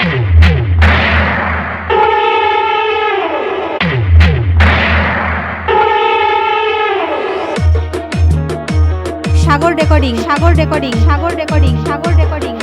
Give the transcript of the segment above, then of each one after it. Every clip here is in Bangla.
Sagar recording Sagar recording Sagar recording Sagar recording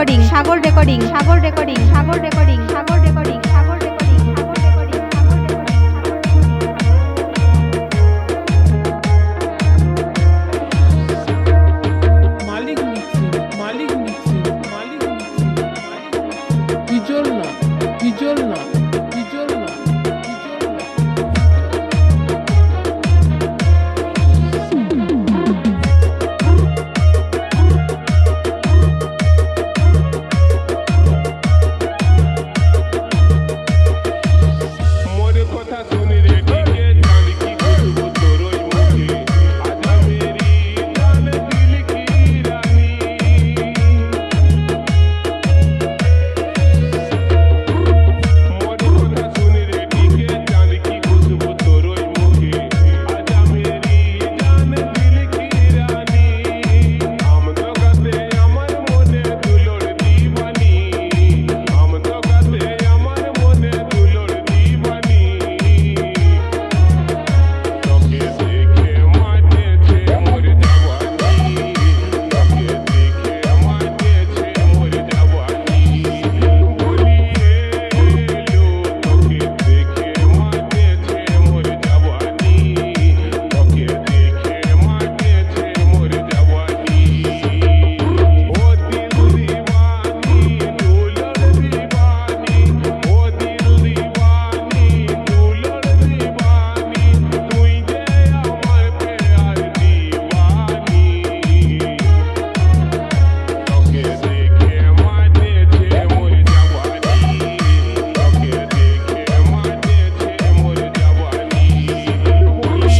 recording Sagar recording Sagar recording Sagar recording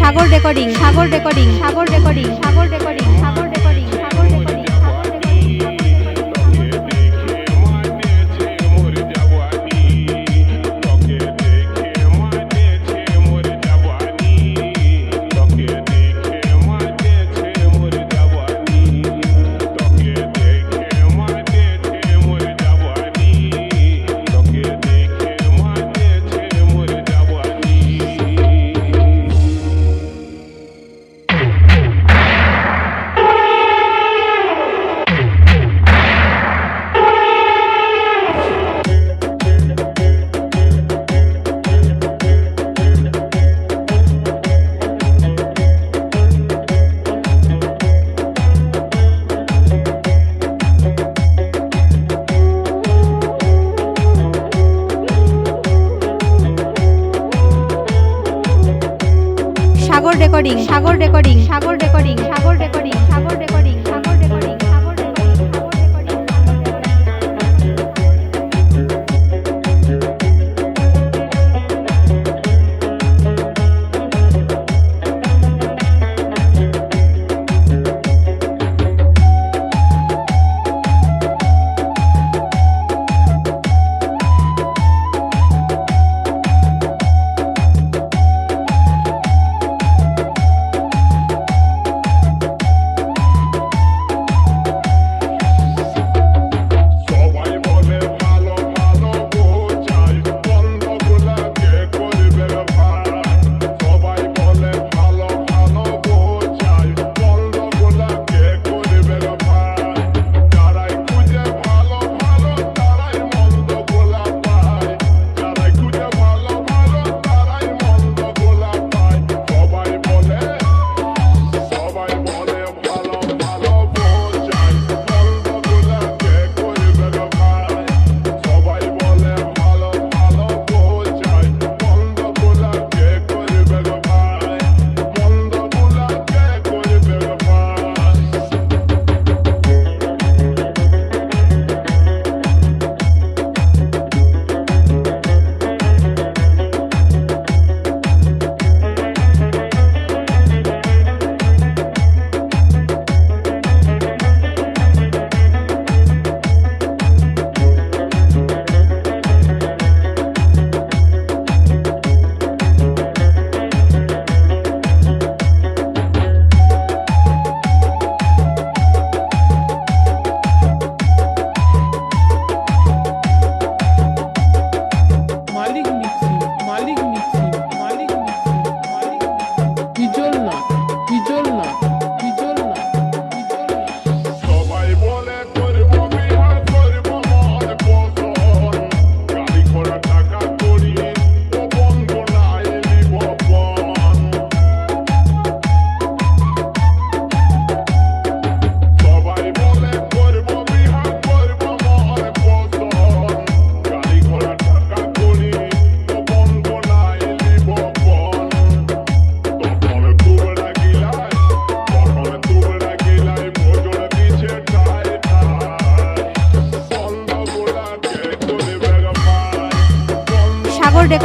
Sagar recording Sagar recording Sagar recording Sagar recording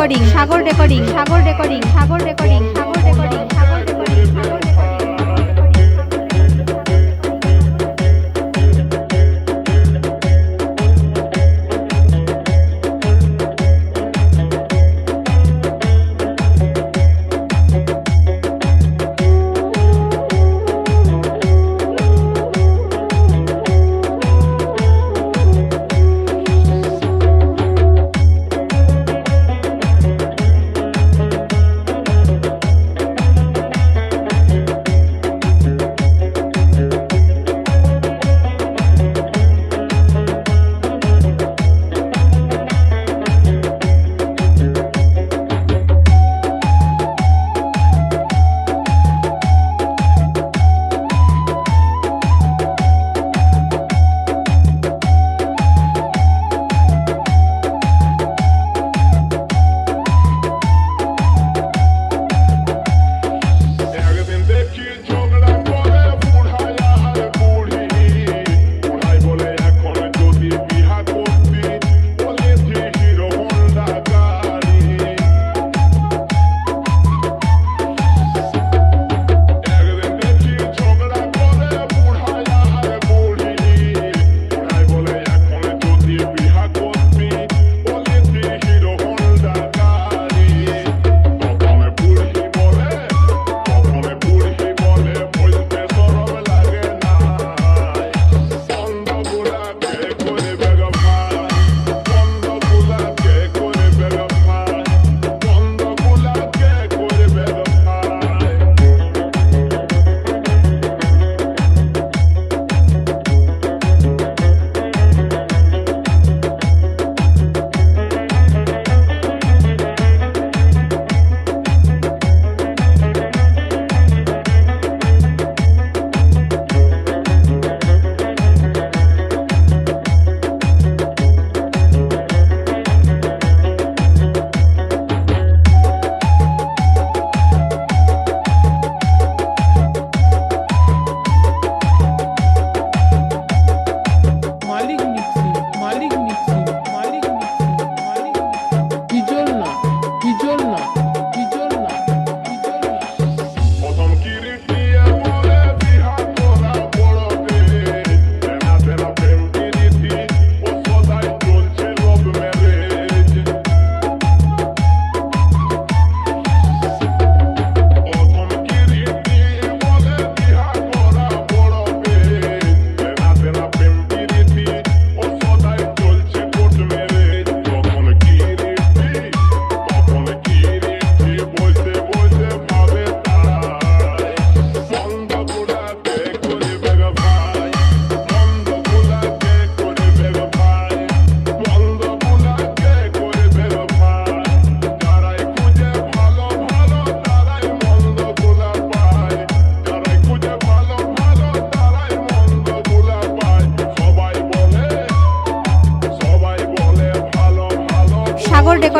recording Sagar recording Sagar recording Sagar recording Sagar recording Sagar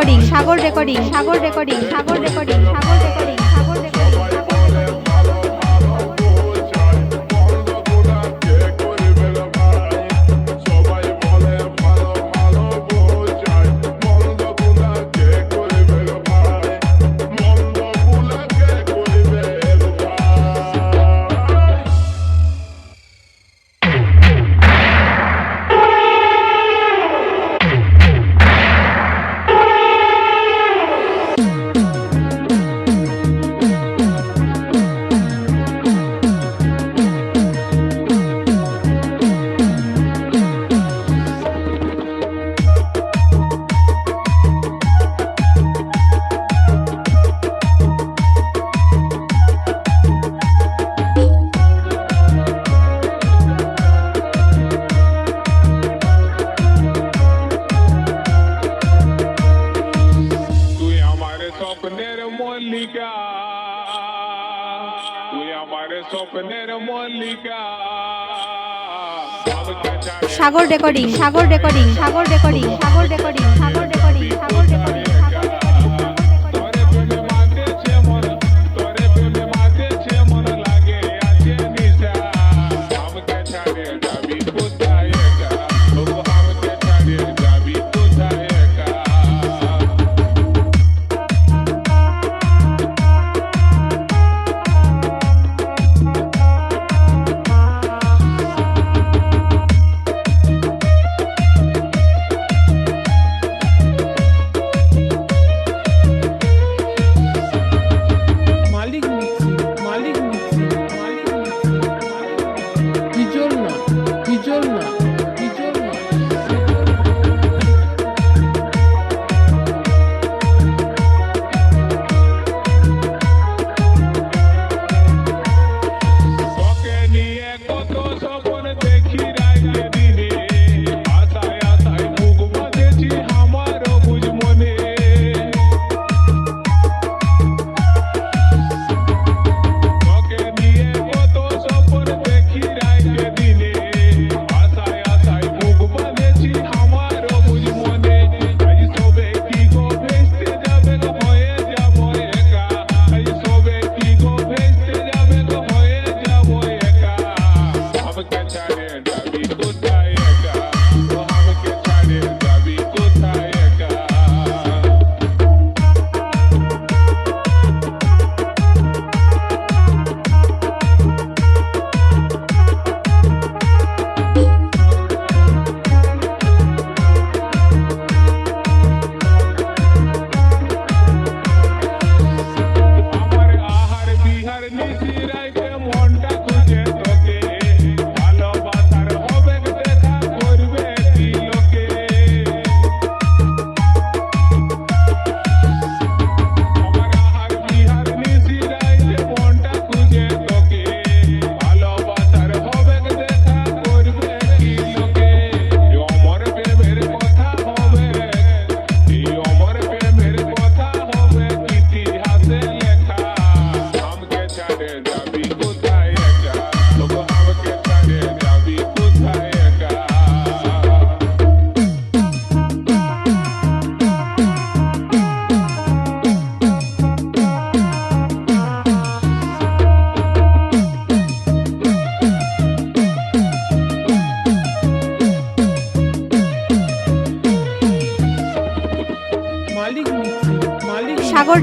recording Sagar recording Sagar recording Sagar recording Sagar recording Sagar recording Sagar recording Sagar recording Sagar recording Sagar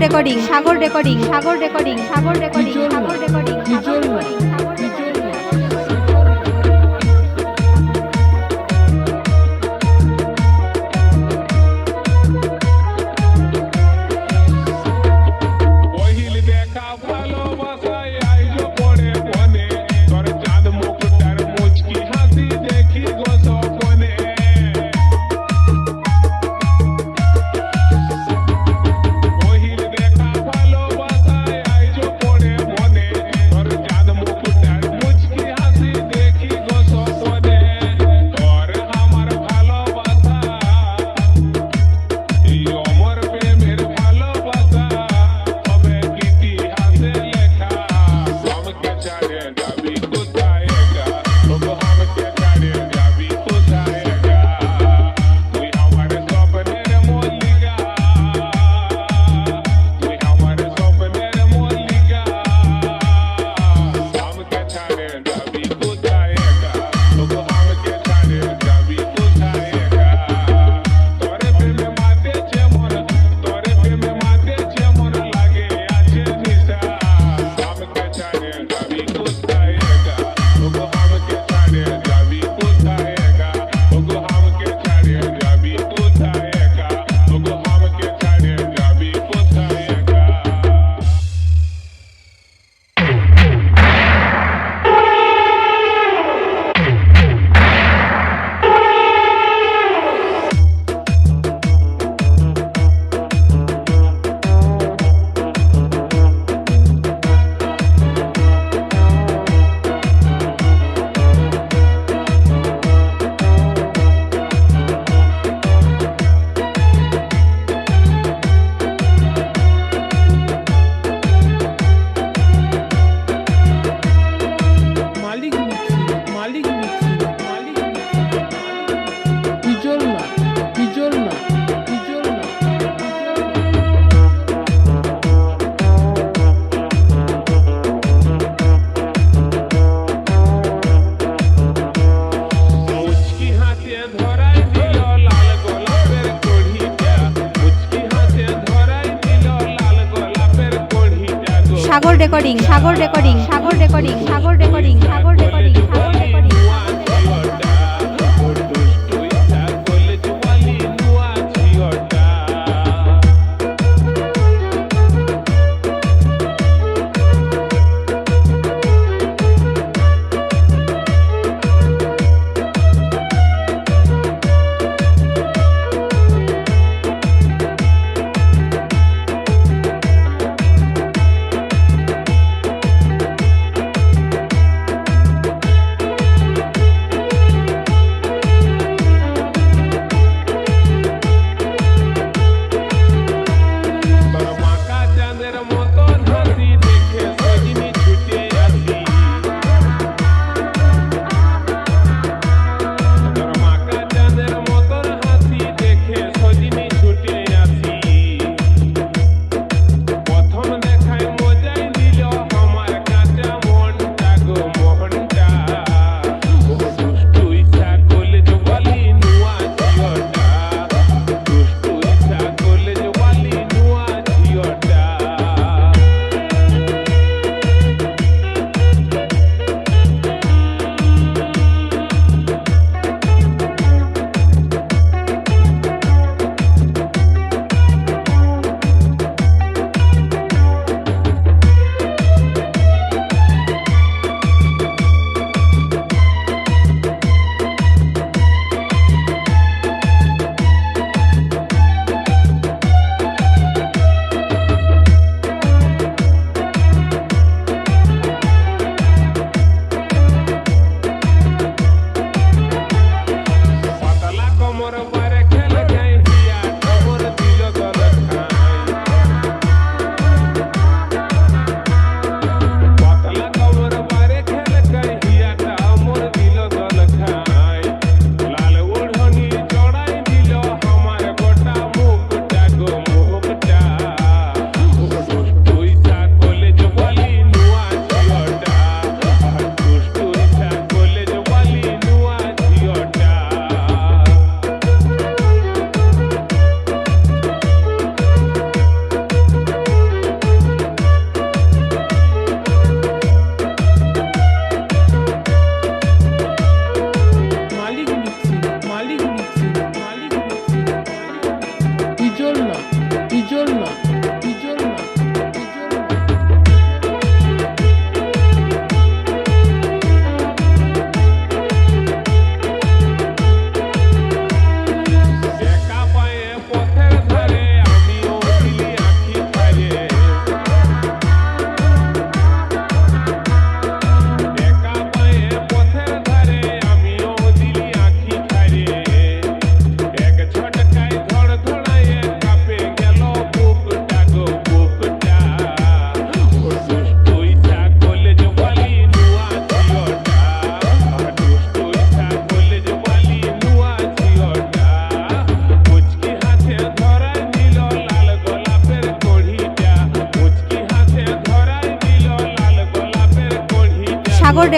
recording Sagar recording Sagar recording Sagar recording recording Sagar recording Sagar recording Sagar recording Sagar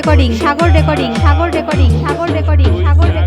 recording Sagar recording Sagar recording Sagar recording Sagar recording